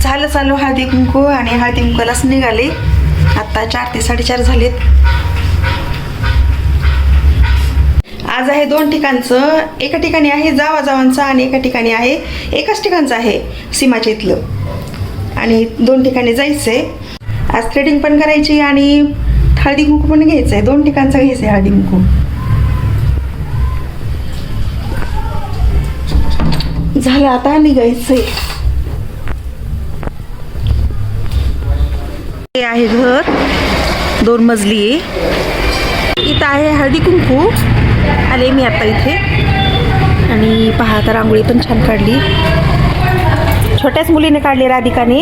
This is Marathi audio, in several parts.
झालं चालू. हळदी कुंकू आणि हळदी कुंकूलाच निघाले. आत्ता चार ते साडेचार झालेत. आज आहे दोन ठिकाणचं. एका ठिकाणी आहे जावा जावांचं आणि एका ठिकाणी आहे एकाच ठिकाणचं आहे सीमाच्या इथलं. आणि दोन ठिकाणी जायचं आहे आज थ्रेडिंग पण करायची आणि हळदी कुंकू पण घ्यायचं आहे दोन ठिकाणचं घ्यायचं आहे हळदी कुंकू. झालं आता निघायचं आहे हे आहे घर. दोन मजली आहे. इथं आहे हळदी कुंकू. आले मी आता इथे. आणि पहा आता रांगोळी पण छान काढली. छोट्याच मुलीने काढली राधिकाने.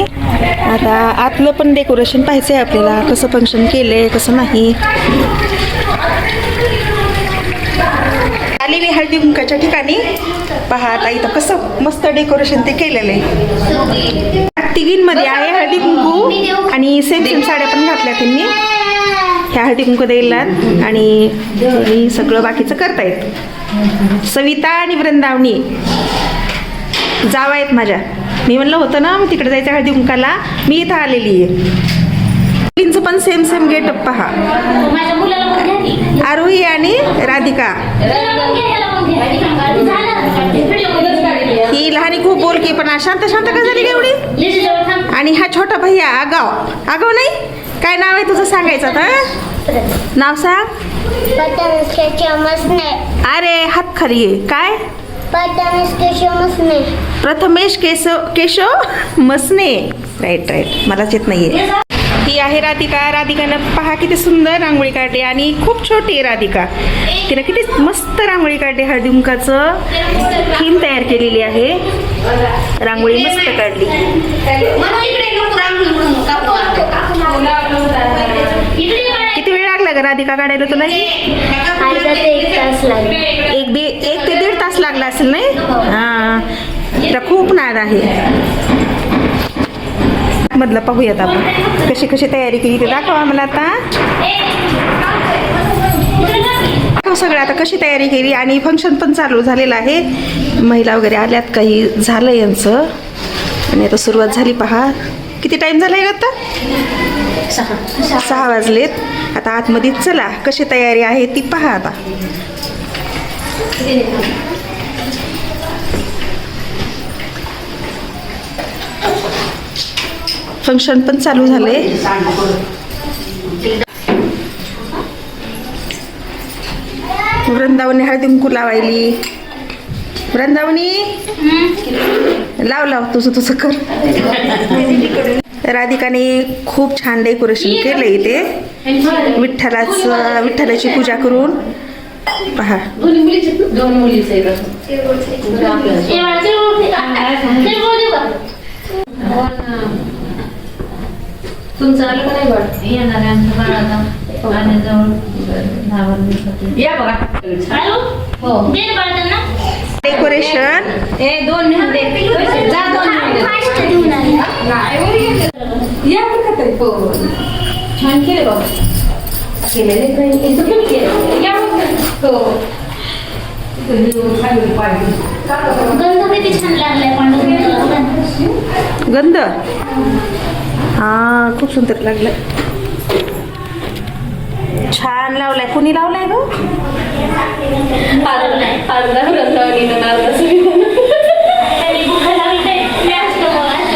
आता आतलं पण डेकोरेशन पाहायचं आहे आपल्याला. कसं फंक्शन केलं आहे कसं नाही. आली मी हळदी कुंकाच्या ठिकाणी. पहा आता इथं कसं मस्त डेकोरेशन ते केलेलं आहे. तिघींमध्ये आहे हळदी कुंकू आणि सेम सेम साड्या पण घातल्या त्यांनी. ह्या हळदी कुंकू द्यायला आणि सगळं बाकीचं करतायत. सविता आणि वृंदावनी. जावा आहेत माझ्या. मी म्हणलं होतं ना मग तिकडे जायचं हळदी कुंकाला. मी इथं आलेली आहे. मुलींचं पण सेम सेम गेटअप पहा. आरोही आणि राधिका. ही लहानी खूप बोलकी पण आज शांत शांत का झाली एवढी. आणि हा छोटा भैया आगाव. आगाव नाही? काय नाव आहे तुझं सांगायचं आता नाव सांग. अरे हात खाली आहे काय? प्रथमेश केशव केशव मसने. राईट राईट मलाच येत नाहीये. ही आहे राधिका. राधिकानं पहा किती सुंदर रांगोळी काढली आणि खूप छोटी आहे राधिका. तिनं किती मस्त रांगोळी काढली. हळदीमुखाचं थीम तयार केलेली आहे. रांगोळी मस्त काढली. किती वेळ लागला का राधिका काढायला तुला? एक. तास लागेल. एक ते दीड तास लागला असेल नाही? हां. खूप नाद आहे. मधलं पाहूयात आपण. कशी कशी तयारी केली ते दाखवा आम्हाला आता. हो, सगळं आता कशी तयारी केली आणि फंक्शन पण चालू झालेलं आहे. महिला वगैरे आल्यात काही झालं यांचं. आणि आता सुरुवात झाली पहा. किती टाईम झाला आहे आता? सहा वाजलेत. आता आतमध्ये चला. कशी तयारी आहे ती पहा आता. फंक्शन पण चालू झाले. वृंदावनी हळदी कुंकू लावायली. वृंदावनी? लाव लाव तुझं तुझं कर. राधिकाने खूप छान डेकोरेशन केलं इथे. विठ्ठलाच विठ्ठलाची पूजा करून. पहा. दोन मुलीच आहेत असं. ते मला तिळगुळ दे. तिळगुळ देऊ का? तुमचं आलं का नाही वाटत? येणार आहे आमच्या बाळाला. पाण्याजवळ दहा बारा दिवसात या बघा. हॅलो? हो. दे ना बाळा त्यांना. डेकोरेशन ए दोन मिनिट दे. जा दोन मिनिट. या बघा तरी हो छान केले बाबा केलेले पण केलं. या बघा. हो. गंध किती छान लागलाय पांढरा गंध? हा खूप सुंदर लागलाय. छान लावलाय. कुणी लावलाय ग.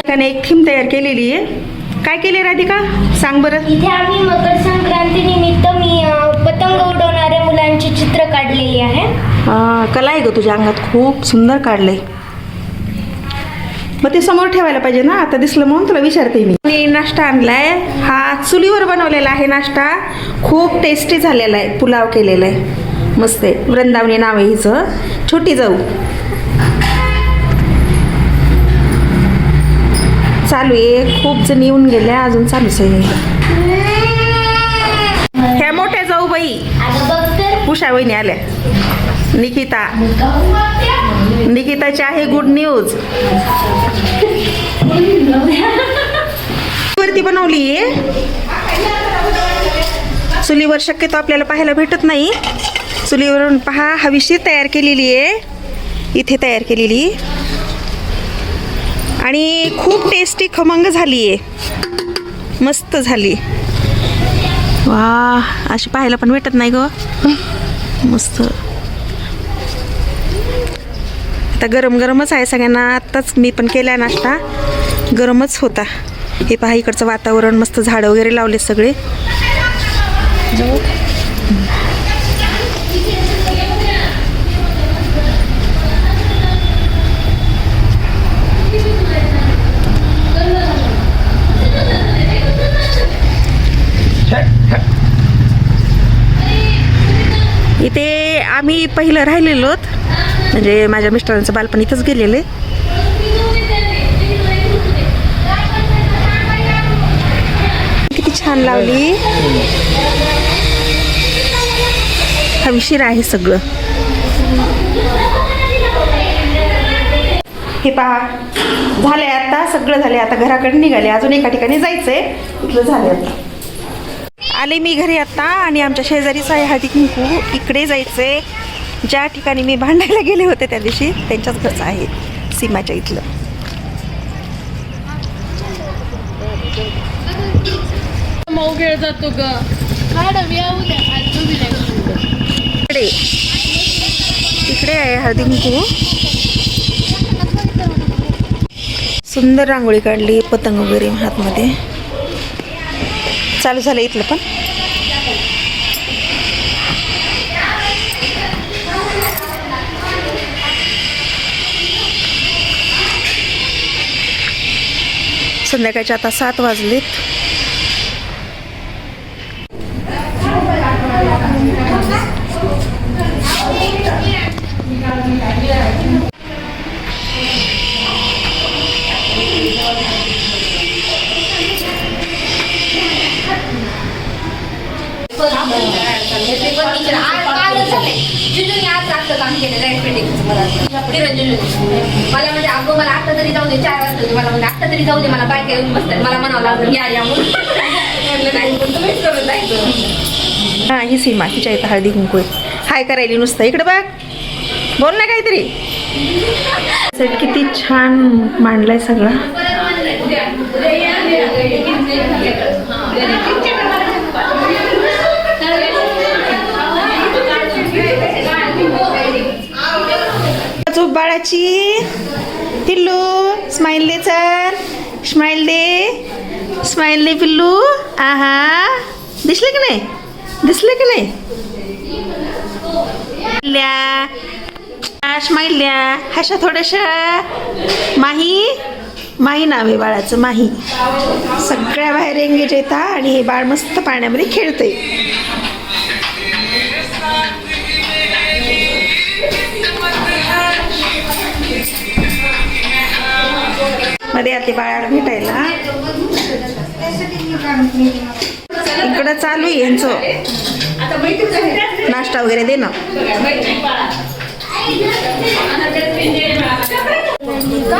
त्याने एक थीम तयार केलेली आहे. काय केले राधिका? सांग बरं. इथे आम्ही मकर संक्रांती निमित्त मी पतंग उडवणाऱ्या मुलांची चित्र काढलेली आहे. कला आहे ग तुझ्या अंगात. खूप सुंदर काढलंय. मग ते समोर ठेवायला पाहिजे ना. आता दिसलं म्हणून तुला विचारते मी. मी नाश्ता आणलाय. हा चुलीवर बनवलेला आहे नाश्ता. खूप टेस्टी झालेला आहे. पुलाव केलेला आहे. मस्त आहे. वृंदावनी नाव आहे हिचं. छोटी जाऊ. चालू आहे. खूप जण येऊन गेल्या अजून चालूच आहे. ह्या मोठ्या जाऊ बाई उषा वहिनी आल्या. निकिता. निकिताची आहे गुड न्यूज वरती बनवली चुलीवर शक्यतो आपल्याला पाहायला भेटत नाही. चुलीवरून पहा हवीशीर तयार केलेली आहे. इथे तयार केलेली. आणि खूप टेस्टी खमंग झाली आहे. मस्त झाली. वा अशी पाहायला पण भेटत नाही ग. मस्त. आता गरम गरमच आहे सगळ्यांना. आत्ताच मी पण केला नाश्ता. गरमच होता. हे पहा इकडचं वातावरण मस्त झाडं वगैरे लावले सगळे. इथे आम्ही पहिलं राहिलेलोत. म्हणजे माझ्या मिस्टरांचं बालपण इथंच आहे. किती छान लावली. हवीशीर आहे सगळं. हे पहा झाले आता सगळं झाले आता घराकडे निघाले अजून एका ठिकाणी जायचंय इथलं झाले आता. आले मी घरी आता आणि आमच्या शेजारीच आहे हळदी कुंकू इकडे जायचंय. ज्या ठिकाणी मी भांडायला गेले होते त्या दिवशी त्यांच्याच घरचं आहे सीमाच्या इथलं. जातो इकडे. इकडे आहे हळदी कुंकू. सुंदर रांगोळी काढली पतंग वगैरे हातमध्ये. चालू झालं इथलं पण. संध्याकाळचे आता सात वाजलेत. मला. म्हणजे अगो मला आता तरी जाऊ दे चार वाजता मला म्हणजे आता तरी जाऊ दे मला बायका येऊन बसतात. मला म्हणावं लागलं या या म्हणून. म्हटलं नाही पण तुम्हीच करून जायचं हा ही सीमा तिच्या इथं हळदी कुंकू आहे. हाय करायली नुसतं? इकडे बघ. बोल ना काहीतरी. सेट किती छान मांडलाय सगळा. झोप पिल्लू स्माइल दे सर स्माइल दे. स्माइल दे पिल्लू. आहा. दिसले की नाही? दिसले की नाही? ल्या स्माइल द्या. हशा थोड्याशा. माही. माही नाव आहे बाळाचं माही. सगळ्या बाहेर एंगेज येतात आणि हे बाळ मस्त पाण्यामध्ये खेळते मध्ये आते बाळाला भेटायला. इकडं चालू आहे यांचं. नाश्ता वगैरे दे ना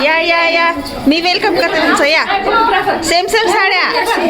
या या या. मी वेलकम करते तुमचं. या. सेम सेम साड्या.